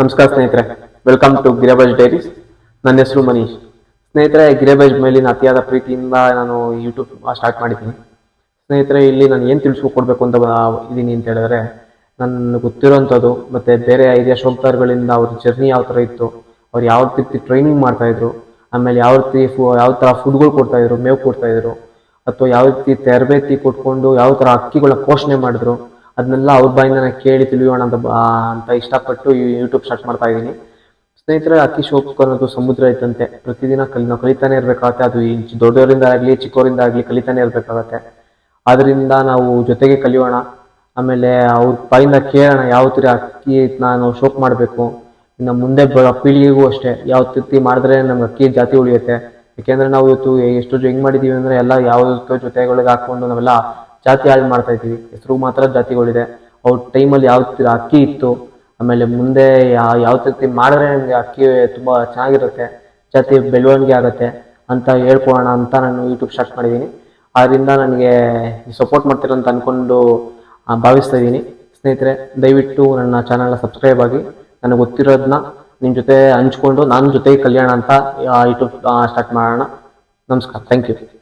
ನಮಸ್ಕಾರ ಸ್ನೇಹಿತರೆ welcome to ಗಿರಿಬಾಜ್ diaries ನನ್ನ ಹೆಸರು ಮನೀಶ್. ಸ್ನೇಹಿತರೆ ಗಿರಿಬಾಜ್ ಮೇಲಿನ ಅತಿಯಾದ ಪ್ರೀತಿಯಿಂದ ನಾನು ಯೂಟ್ಯೂಬ್ ಸ್ಟಾರ್ಟ್ ಮಾಡಿದ್ದೀನಿ. ಸ್ನೇಹಿತರೆ, ಇಲ್ಲಿ ನಾನು ಏನು ತಿಳಿಸ್ಕೊಡ್ಬೇಕು ಅಂತ ಇದ್ದೀನಿ ಅಂತ ಹೇಳಿದ್ರೆ ನನ್ನ ಗೊತ್ತಿರೋಂಥದ್ದು, ಮತ್ತು ಬೇರೆ ಐಡಿಯಾ ಶೋಕ್ತಾರ್ಗಳಿಂದ ಅವ್ರ ಜರ್ನಿ ಯಾವ ಥರ ಇತ್ತು, ಅವ್ರು ಯಾವ ರೀತಿ ಟ್ರೈನಿಂಗ್ ಮಾಡ್ತಾಯಿದ್ರು ಆಮೇಲೆ ಯಾವ ರೀತಿ ಫು ಯಾವ ಥರ ಫುಡ್ಗಳು ಕೊಡ್ತಾಯಿದ್ರು ಮೇವು ಕೊಡ್ತಾಯಿದ್ರು ಅಥವಾ ಯಾವ ರೀತಿ ತರಬೇತಿ ಕೊಟ್ಕೊಂಡು ಯಾವ ಥರ ಅಕ್ಕಿಗಳ ಪೋಷಣೆ ಮಾಡಿದ್ರು ಅದನ್ನೆಲ್ಲ ಅವ್ರ ಬಾಯಿಂದ ನಾನು ಕೇಳಿ ತಿಳಿಯೋಣ ಅಂತ ಅಂತ ಇಷ್ಟಪಟ್ಟು ಯೂಟ್ಯೂಬ್ ಸ್ಟಾರ್ಟ್ ಮಾಡ್ತಾ ಇದ್ದೀನಿ. ಸ್ನೇಹಿತರೆ ಅಕ್ಕಿ ಶೋಕ್ ಅನ್ನೋದು ಸಮುದ್ರ ಇದ್ದಂತೆ. ಪ್ರತಿದಿನ ಕಲಿ, ನಾವು ಕಲಿತಾನೆ ಇರಬೇಕಾಗತ್ತೆ. ಅದು ದೊಡ್ಡವರಿಂದ ಆಗಲಿ ಚಿಕ್ಕವರಿಂದ ಆಗಲಿ ಕಲಿತಾನೆ ಇರಬೇಕಾಗತ್ತೆ. ಅದರಿಂದ ನಾವು ಜೊತೆಗೆ ಕಲಿಯೋಣ. ಆಮೇಲೆ ಅವ್ರ ಬಾಯಿಂದ ಕೇಳೋಣ, ಯಾವ ಥರ ಅಕ್ಕಿ ನಾನು ಶೋಕ್ ಮಾಡಬೇಕು. ಇನ್ನು ಮುಂದೆ ಬ ಪೀಳಿಗೆಗೂ ಅಷ್ಟೇ. ಯಾವ ತೃಪ್ತಿ ಮಾಡಿದ್ರೆ ನಮ್ಗೆ ಅಕ್ಕಿ ಜಾತಿ ಉಳಿಯುತ್ತೆ. ಯಾಕೆಂದ್ರೆ ನಾವು ಇವತ್ತು ಎಷ್ಟು ಹೆಂಗ್ ಮಾಡಿದೀವಿ ಅಂದ್ರೆ ಎಲ್ಲ ಯಾವ ಜೊತೆಗಳಿಗೆ ಹಾಕೊಂಡು ನಾವೆಲ್ಲ ಜಾತಿ ಹಾಳು ಮಾಡ್ತಾ ಇದ್ದೀವಿ. ಹೆಸರು ಮಾತ್ರ ಜಾತಿಗಳಿದೆ. ಅವ್ರ ಟೈಮಲ್ಲಿ ಯಾವ ಅಕ್ಕಿ ಇತ್ತು, ಆಮೇಲೆ ಮುಂದೆ ಯಾವ ಯಾವ ರೀತಿ ಮಾಡಿದ್ರೆ ನಮಗೆ ಅಕ್ಕಿ ತುಂಬಾ ಚೆನ್ನಾಗಿರುತ್ತೆ, ಜಾತಿ ಬೆಳವಣಿಗೆ ಆಗುತ್ತೆ ಅಂತ ಹೇಳ್ಕೊಳ್ಳೋಣ ಅಂತ ನಾನು ಯೂಟ್ಯೂಬ್ ಸ್ಟಾರ್ಟ್ ಮಾಡಿದ್ದೀನಿ. ಆದ್ದರಿಂದ ನನಗೆ ಸಪೋರ್ಟ್ ಮಾಡ್ತೀರ ಅಂತ ಅಂದ್ಕೊಂಡು ಭಾವಿಸ್ತಾ ಇದ್ದೀನಿ. ಸ್ನೇಹಿತರೆ, ದಯವಿಟ್ಟು ನನ್ನ ಚಾನಲ್ನ ಸಬ್ಸ್ಕ್ರೈಬ್ ಆಗಿ. ನನಗೆ ಗೊತ್ತಿರೋದನ್ನ ನಿಮ್ಮ ಜೊತೆ ಹಂಚ್ಕೊಂಡು, ನಾನು ಜೊತೆಗೆ ಕಲ್ಯಾಣ ಅಂತ ಯೂಟ್ಯೂಬ್ ಸ್ಟಾರ್ಟ್ ಮಾಡೋಣ. ನಮಸ್ಕಾರ. Thank you